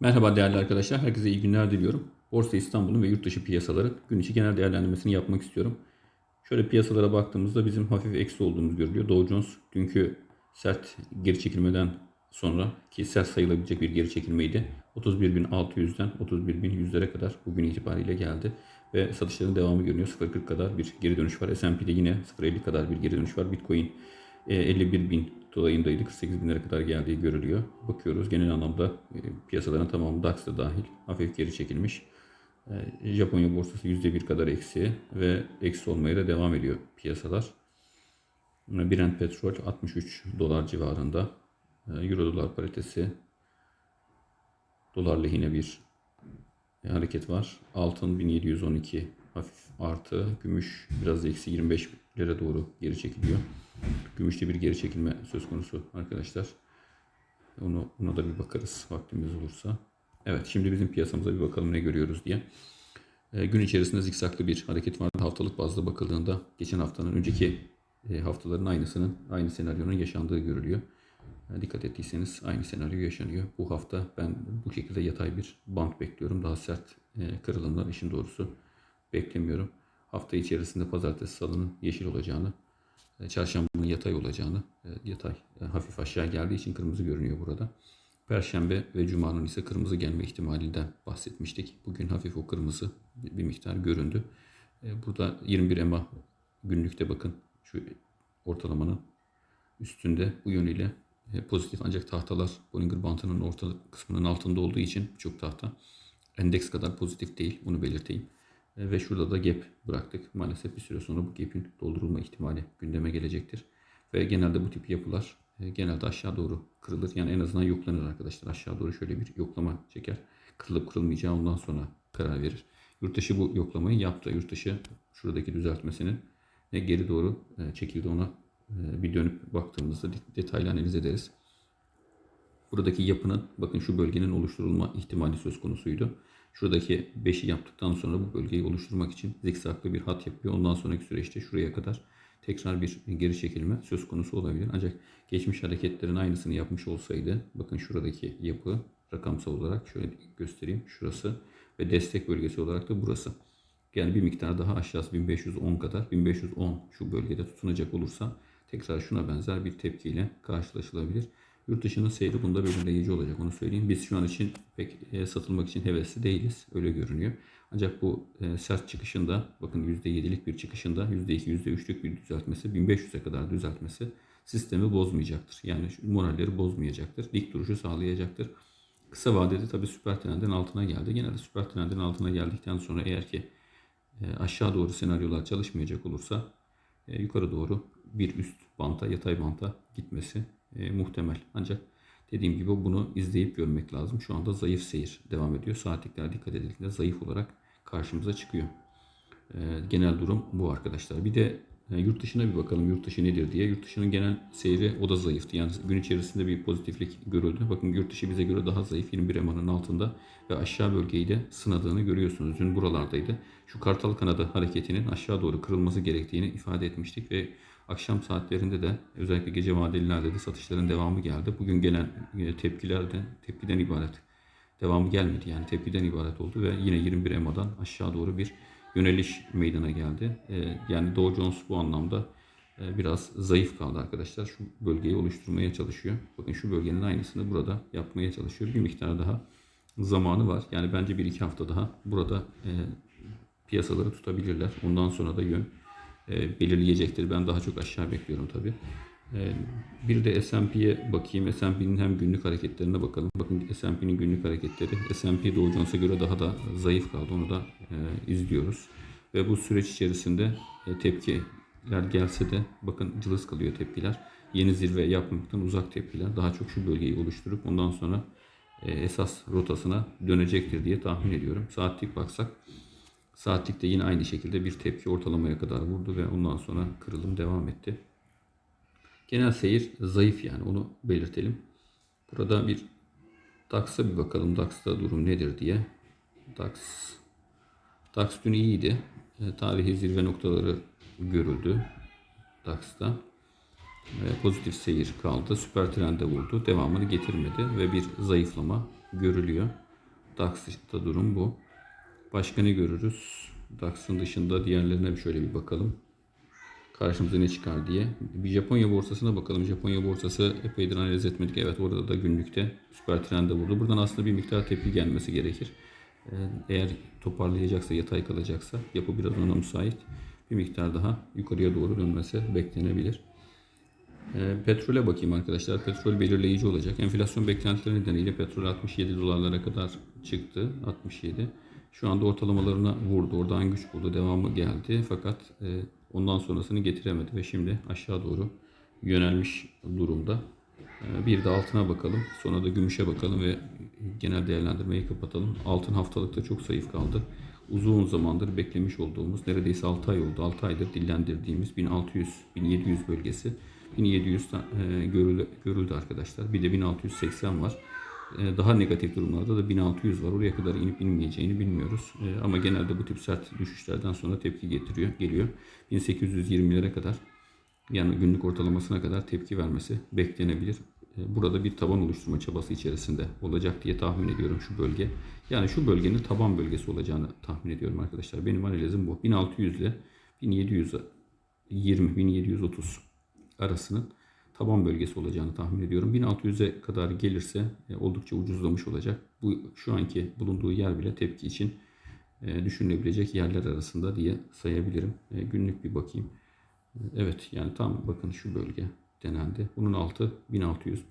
Merhaba değerli arkadaşlar. Herkese iyi günler diliyorum. Borsa İstanbul'un ve yurt dışı piyasaları gün içi genel değerlendirmesini yapmak istiyorum. Şöyle piyasalara baktığımızda bizim hafif eksi olduğumuz görülüyor. Dow Jones dünkü sert geri çekilmeden sonra ki sert sayılabilecek bir geri çekilmeydi. 31.600'den 31.100'lere kadar bugün itibariyle geldi. Ve satışların devamı görünüyor. 0.40 kadar bir geri dönüş var. S&P'de yine 0.50 kadar bir geri dönüş var. Bitcoin 51 bin dolayındaydı. 48 binlere kadar geldiği görülüyor. Bakıyoruz genel anlamda e, piyasaların tamamı DAX'da dahil hafif geri çekilmiş. E, Japonya borsası %1 kadar eksi ve eksi olmaya da devam ediyor piyasalar. E, Brent petrol 63 dolar civarında. E, Euro dolar paritesi dolar lehine bir e, hareket var. Altın 1712 hafif artı. Gümüş biraz eksi 25 lira doğru geri çekiliyor. Gümüşte bir geri çekilme söz konusu arkadaşlar. Onu, ona da bir bakarız vaktimiz olursa. Evet şimdi bizim piyasamıza bir bakalım ne görüyoruz diye. E, gün içerisinde zikzaklı bir hareket vardı. Haftalık bazda bakıldığında geçen haftanın önceki e, haftaların aynısının aynı senaryonun yaşandığı görülüyor. E, dikkat ettiyseniz aynı senaryo yaşanıyor. Bu hafta ben bu şekilde yatay bir bant bekliyorum. Daha sert e, kırılımlar işin doğrusu beklemiyorum. Hafta içerisinde pazartesi salının yeşil olacağını, çarşambanın yatay olacağını, e, yatay e, hafif aşağı geldiği için kırmızı görünüyor burada. Perşembe ve Cuma'nın ise kırmızı gelme ihtimalinden bahsetmiştik. Bugün hafif o kırmızı bir miktar göründü. E, Burada 21 EMA günlükte bakın şu ortalamanın üstünde bu yönüyle e, pozitif ancak tahtalar Bollinger Bantı'nın orta kısmının altında olduğu için çok tahta endeks kadar pozitif değil bunu belirteyim. E, Ve şurada da gap bıraktık. Maalesef bir süre sonra bu gap'in doldurulma ihtimali gündeme gelecektir. Ve genelde bu tip yapılar e, genelde aşağı doğru kırılır. Yani en azından yoklanır arkadaşlar. Aşağı doğru şöyle bir yoklama çeker. Kırılıp kırılmayacağı ondan sonra karar verir. Yurt dışı bu yoklamayı yaptı. Yurt dışı şuradaki düzeltmesinin ne geri doğru e, çekildi ona bir dönüp baktığımızda det- detaylı analiz ederiz. Buradaki yapının bakın şu bölgenin oluşturulma ihtimali söz konusuydu. Şuradaki 5'i yaptıktan sonra bu bölgeyi oluşturmak için zikzaklı bir hat yapıyor. Ondan sonraki süreçte şuraya kadar tekrar bir geri çekilme söz konusu olabilir. Ancak geçmiş hareketlerin aynısını yapmış olsaydı bakın şuradaki yapı rakamsal olarak şöyle göstereyim. Şurası ve destek bölgesi olarak da burası. Yani bir miktar daha aşağısı 1510 kadar 1510 şu bölgede tutunacak olursa tekrar şuna benzer bir tepkiyle karşılaşılabilir. Yurt dışının seyri bunda belirleyici olacak onu söyleyeyim. Biz şu an için pek e, satılmak için hevesli değiliz. Öyle görünüyor. Ancak bu e, sert çıkışında bakın %7'lik bir çıkışında %2 %3'lük bir düzeltmesi 1500'e kadar düzeltmesi sistemi bozmayacaktır. Yani moralleri bozmayacaktır. Dik duruşu sağlayacaktır. Kısa vadede tabii süper trendin altına geldi. Genelde süper trendin altına geldikten sonra eğer ki e, aşağı doğru senaryolar çalışmayacak olursa yukarı doğru bir üst banta, yatay banta gitmesi e, muhtemel. Ancak dediğim gibi bunu izleyip görmek lazım. Şu anda zayıf seyir devam ediyor. Saatlikler dikkat edildiğinde zayıf olarak karşımıza çıkıyor. E, genel durum bu arkadaşlar. Bir de e, yurt dışına bir bakalım yurt dışı nedir diye. Yurt dışının genel seyri o da zayıftı. Yani gün içerisinde bir pozitiflik görüldü. Bakın yurt dışı bize göre daha zayıf. 21 EMA'nın altında ve aşağı bölgeyi de sınadığını görüyorsunuz. Dün buralardaydı. Şu kartal kanadı hareketinin aşağı doğru kırılması gerektiğini ifade etmiştik ve akşam saatlerinde de özellikle gece vadelilerde de satışların devamı geldi. Bugün gelen e, tepkiler de tepkiden ibaret. Devamı gelmedi yani tepkiden ibaret oldu ve yine 21 EMA'dan aşağı doğru bir yöneliş meydana geldi. Ee, yani Dow Jones bu anlamda e, biraz zayıf kaldı arkadaşlar. Şu bölgeyi oluşturmaya çalışıyor. Bakın şu bölgenin aynısını burada yapmaya çalışıyor. Bir miktar daha zamanı var. Yani bence bir iki hafta daha burada e, piyasaları tutabilirler. Ondan sonra da yön e, belirleyecektir. Ben daha çok aşağı bekliyorum tabii. E, bir de S&P'ye bakayım. S&P'nin hem günlük hareketlerine bakalım. Bakın S&P'nin günlük hareketleri S&P Dow Jones'a göre daha da zayıf kaldı. Onu da e, izliyoruz. Ve bu süreç içerisinde tepkiler gelse de bakın cılız kalıyor tepkiler. Yeni zirve yapmaktan uzak tepkiler. Daha çok şu bölgeyi oluşturup ondan sonra esas rotasına dönecektir diye tahmin ediyorum. Saatlik baksak Saatlikte yine aynı şekilde bir tepki ortalamaya kadar vurdu ve ondan sonra kırılım devam etti. Genel seyir zayıf yani onu belirtelim. Burada bir DAX'a bir bakalım. DAX'ta durum nedir diye. DAX DAX dün iyiydi. E, tarihi zirve noktaları görüldü DAX'ta. E, pozitif seyir kaldı. Süper trende vurdu. Devamını getirmedi ve bir zayıflama görülüyor. DAX'ta durum bu. Başka ne görürüz? DAX'ın dışında diğerlerine bir şöyle bir bakalım. Karşımıza ne çıkar diye. Bir Japonya borsasına bakalım. Japonya borsası epeydir analiz etmedik. Evet orada da günlükte süper trende vurdu. Buradan aslında bir miktar tepki gelmesi gerekir. Ee, Eğer toparlayacaksa, yatay kalacaksa yapı biraz ona müsait. Bir miktar daha yukarıya doğru dönmesi beklenebilir. E, petrole bakayım arkadaşlar. Petrol belirleyici olacak. Enflasyon beklentileri nedeniyle petrol 67 dolarlara kadar çıktı. 67. Şu anda ortalamalarına vurdu. Oradan güç buldu. Devamı geldi. Fakat e, ondan sonrasını getiremedi ve şimdi aşağı doğru yönelmiş durumda. E, bir de altına bakalım. Sonra da gümüşe bakalım ve genel değerlendirmeyi kapatalım. Altın haftalıkta çok zayıf kaldı. Uzun zamandır beklemiş olduğumuz, neredeyse 6 ay oldu. 6 aydır dillendirdiğimiz 1600-1700 bölgesi 1700 ta- e, görüldü, görüldü arkadaşlar. Bir de 1680 var. E, daha negatif durumlarda da 1600 var. Oraya kadar inip inmeyeceğini bilmiyoruz. E, ama genelde bu tip sert düşüşlerden sonra tepki getiriyor, geliyor. 1820'lere kadar yani günlük ortalamasına kadar tepki vermesi beklenebilir. E, Burada bir taban oluşturma çabası içerisinde olacak diye tahmin ediyorum şu bölge. Yani şu bölgenin taban bölgesi olacağını tahmin ediyorum arkadaşlar. Benim analizim bu. 1600 ile 1720, 1730 arasının taban bölgesi olacağını tahmin ediyorum. 1600'e kadar gelirse e, oldukça ucuzlamış olacak. Bu şu anki bulunduğu yer bile tepki için e, düşünülebilecek yerler arasında diye sayabilirim. E, Günlük bir bakayım. Evet yani tam bakın şu bölge denendi. Bunun altı 1600.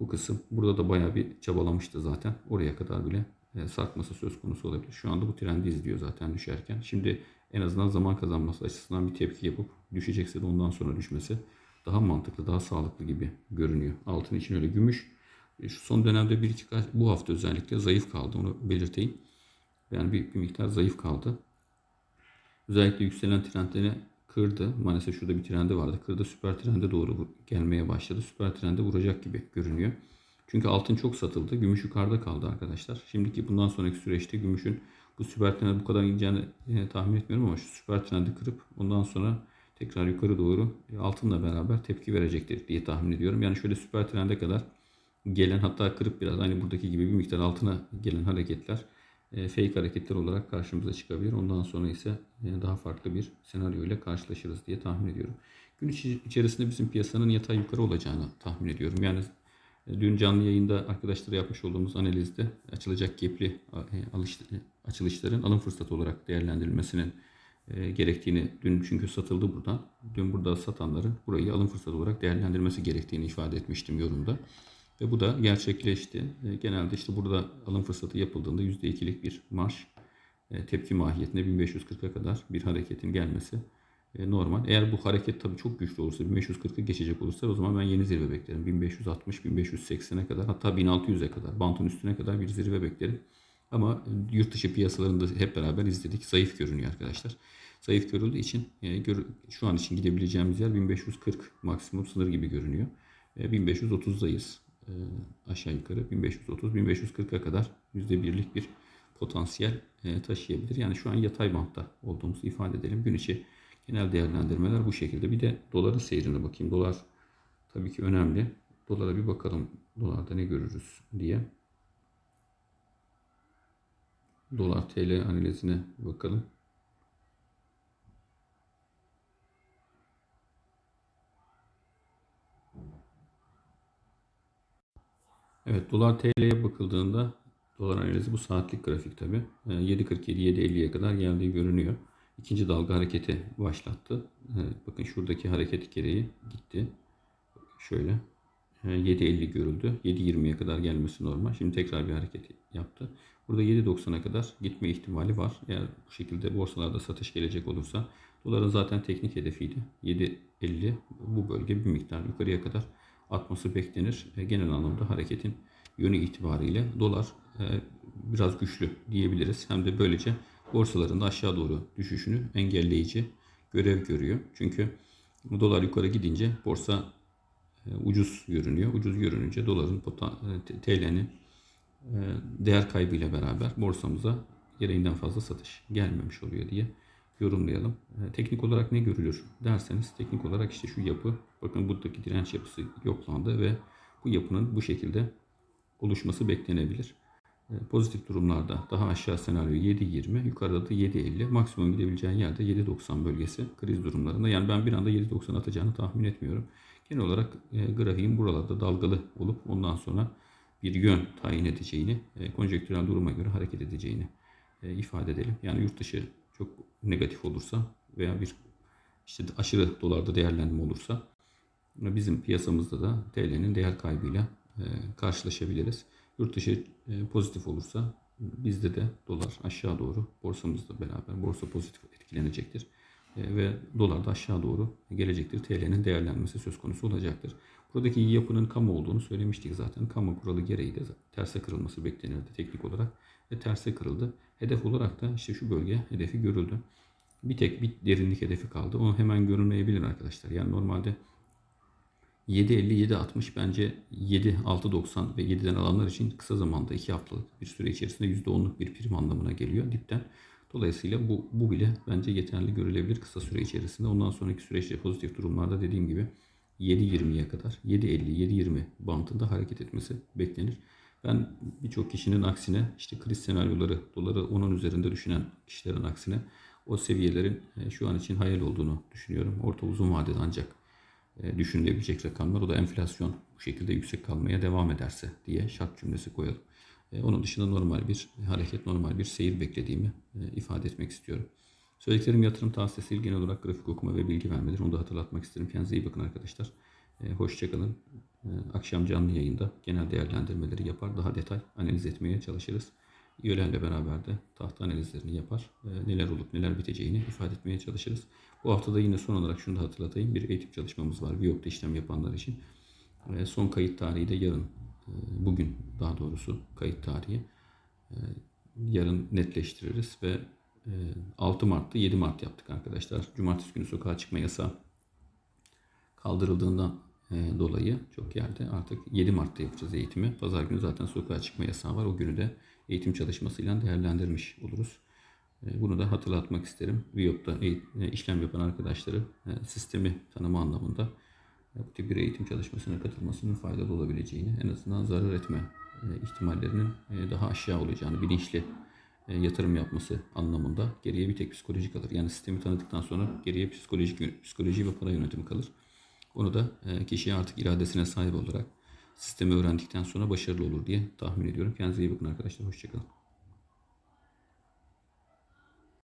Bu kısım burada da bayağı bir çabalamıştı zaten. Oraya kadar bile sarkması söz konusu olabilir. Şu anda bu trendi izliyor zaten düşerken. Şimdi en azından zaman kazanması açısından bir tepki yapıp düşecekse de ondan sonra düşmesi daha mantıklı, daha sağlıklı gibi görünüyor. Altın için öyle gümüş. e, Şu son dönemde bir iki bu hafta özellikle zayıf kaldı. Onu belirteyim. Yani bir, bir miktar zayıf kaldı. Özellikle yükselen trendleri kırdı. Maalesef şurada bir trendi vardı. Kırdı süper trende doğru gelmeye başladı. Süper trende vuracak gibi görünüyor. Çünkü altın çok satıldı. Gümüş yukarıda kaldı arkadaşlar. Şimdiki bundan sonraki süreçte gümüşün bu süper trende bu kadar gideceğini e, tahmin etmiyorum ama şu süper trendi kırıp ondan sonra tekrar yukarı doğru e, altınla beraber tepki verecektir diye tahmin ediyorum. Yani şöyle süper trende kadar gelen hatta kırıp biraz aynı buradaki gibi bir miktar altına gelen hareketler e, fake hareketler olarak karşımıza çıkabilir. Ondan sonra ise e, daha farklı bir senaryo ile karşılaşırız diye tahmin ediyorum. Gün içerisinde bizim piyasanın yatay yukarı olacağını tahmin ediyorum. Yani dün canlı yayında arkadaşlara yapmış olduğumuz analizde açılacak e, açılışların alım fırsatı olarak değerlendirilmesinin e, gerektiğini dün çünkü satıldı buradan. Dün burada satanların burayı alım fırsatı olarak değerlendirmesi gerektiğini ifade etmiştim yorumda. Ve bu da gerçekleşti. E, Genelde işte burada alım fırsatı yapıldığında %2'lik bir marş e, tepki mahiyetinde 1540'a kadar bir hareketin gelmesi normal. Eğer bu hareket tabii çok güçlü olursa 1540'ı geçecek olursa o zaman ben yeni zirve beklerim. 1560, 1580'e kadar hatta 1600'e kadar bantın üstüne kadar bir zirve beklerim. Ama e, yurt dışı piyasalarında hep beraber izledik. Zayıf görünüyor arkadaşlar. Zayıf görüldüğü için e, şu an için gidebileceğimiz yer 1540 maksimum sınır gibi görünüyor. E, 1530'dayız e, aşağı yukarı 1530-1540'a kadar %1'lik bir potansiyel e, taşıyabilir. Yani şu an yatay bantta olduğumuzu ifade edelim. Gün içi genel değerlendirmeler bu şekilde. Bir de doların seyrine bakayım. Dolar tabii ki önemli. Dolara bir bakalım. Dolarda ne görürüz diye. Dolar TL analizine bakalım. Evet dolar TL'ye bakıldığında dolar analizi bu saatlik grafik tabi. 7.47-7.50'ye kadar geldiği görünüyor. İkinci dalga hareketi başlattı. Ee, Bakın şuradaki hareket gereği gitti. Şöyle 7.50 görüldü. 7.20'ye kadar gelmesi normal. Şimdi tekrar bir hareket yaptı. Burada 7.90'a kadar gitme ihtimali var. Eğer bu şekilde borsalarda satış gelecek olursa doların zaten teknik hedefiydi. 7.50 bu bölge bir miktar yukarıya kadar atması beklenir. E, Genel anlamda hareketin yönü itibariyle dolar e, biraz güçlü diyebiliriz. Hem de böylece borsaların da aşağı doğru düşüşünü engelleyici görev görüyor. Çünkü dolar yukarı gidince borsa ucuz görünüyor. Ucuz görününce doların pota- e, TL'nin e, değer kaybıyla beraber borsamıza gereğinden fazla satış gelmemiş oluyor diye yorumlayalım. E, Teknik olarak ne görülür derseniz teknik olarak işte şu yapı bakın buradaki direnç yapısı yoklandı ve bu yapının bu şekilde oluşması beklenebilir. E, Pozitif durumlarda daha aşağı senaryo 7.20, yukarıda da 7.50. Maksimum gidebileceğin yerde 7.90 bölgesi kriz durumlarında. Yani ben bir anda 7.90 atacağını tahmin etmiyorum. Genel olarak e, grafiğin buralarda dalgalı olup ondan sonra bir yön tayin edeceğini, e, konjektürel duruma göre hareket edeceğini e, ifade edelim. Yani yurt dışı çok negatif olursa veya bir işte aşırı dolarda değerlendirme olursa bizim piyasamızda da TL'nin değer kaybıyla e, karşılaşabiliriz. Yurt dışı pozitif olursa bizde de dolar aşağı doğru borsamızla beraber borsa pozitif etkilenecektir. E, ve dolar da aşağı doğru gelecektir. TL'nin değerlenmesi söz konusu olacaktır. Buradaki yapının kamu olduğunu söylemiştik zaten. Kamu kuralı gereği de terse kırılması beklenirdi teknik olarak ve terse kırıldı. Hedef olarak da işte şu bölge hedefi görüldü. Bir tek bir derinlik hedefi kaldı. O hemen görünmeyebilir arkadaşlar. Yani normalde 7.50 7.60 bence 7 6.90 ve 7'den alanlar için kısa zamanda 2 haftalık bir süre içerisinde %10'luk bir prim anlamına geliyor dipten. Dolayısıyla bu, bu bile bence yeterli görülebilir kısa süre içerisinde. Ondan sonraki süreçte pozitif durumlarda dediğim gibi 7.20'ye kadar 7.50-7.20 bantında hareket etmesi beklenir. Ben birçok kişinin aksine işte kriz senaryoları doları onun üzerinde düşünen kişilerin aksine o seviyelerin e, şu an için hayal olduğunu düşünüyorum. Orta uzun vadede ancak e, düşünülebilecek rakamlar. O da enflasyon bu şekilde yüksek kalmaya devam ederse diye şart cümlesi koyalım. E, Onun dışında normal bir hareket, normal bir seyir beklediğimi e, ifade etmek istiyorum. Söylediklerim yatırım tavsiyesi değil, genel olarak grafik okuma ve bilgi vermedir. Onu da hatırlatmak isterim. Kendinize iyi bakın arkadaşlar. E, Hoşçakalın. Akşam canlı yayında genel değerlendirmeleri yapar. Daha detay analiz etmeye çalışırız. Üyelerle beraber de tahta analizlerini yapar. Neler olup neler biteceğini ifade etmeye çalışırız. Bu haftada yine son olarak şunu da hatırlatayım. Bir eğitim çalışmamız var. Viyop'ta işlem yapanlar için. Son kayıt tarihi de yarın. E, Bugün daha doğrusu kayıt tarihi. E, Yarın netleştiririz ve e, 6 Mart'ta 7 Mart yaptık arkadaşlar. Cumartesi günü sokağa çıkma yasağı kaldırıldığından e, dolayı çok yerde artık 7 Mart'ta yapacağız eğitimi. Pazar günü zaten sokağa çıkma yasağı var. O günü de eğitim çalışmasıyla değerlendirmiş oluruz. E, Bunu da hatırlatmak isterim. E, işlem yapan arkadaşları e, sistemi tanıma anlamında tip bir eğitim çalışmasına katılmasının faydalı olabileceğini, en azından zarar etme e, ihtimallerinin e, daha aşağı olacağını bilinçli e, yatırım yapması anlamında geriye bir tek psikoloji kalır. Yani sistemi tanıdıktan sonra geriye psikolojik psikoloji ve para yönetimi kalır. Onu da e, kişi artık iradesine sahip olarak sistemi öğrendikten sonra başarılı olur diye tahmin ediyorum. Kendinize iyi bakın arkadaşlar. Hoşçakalın.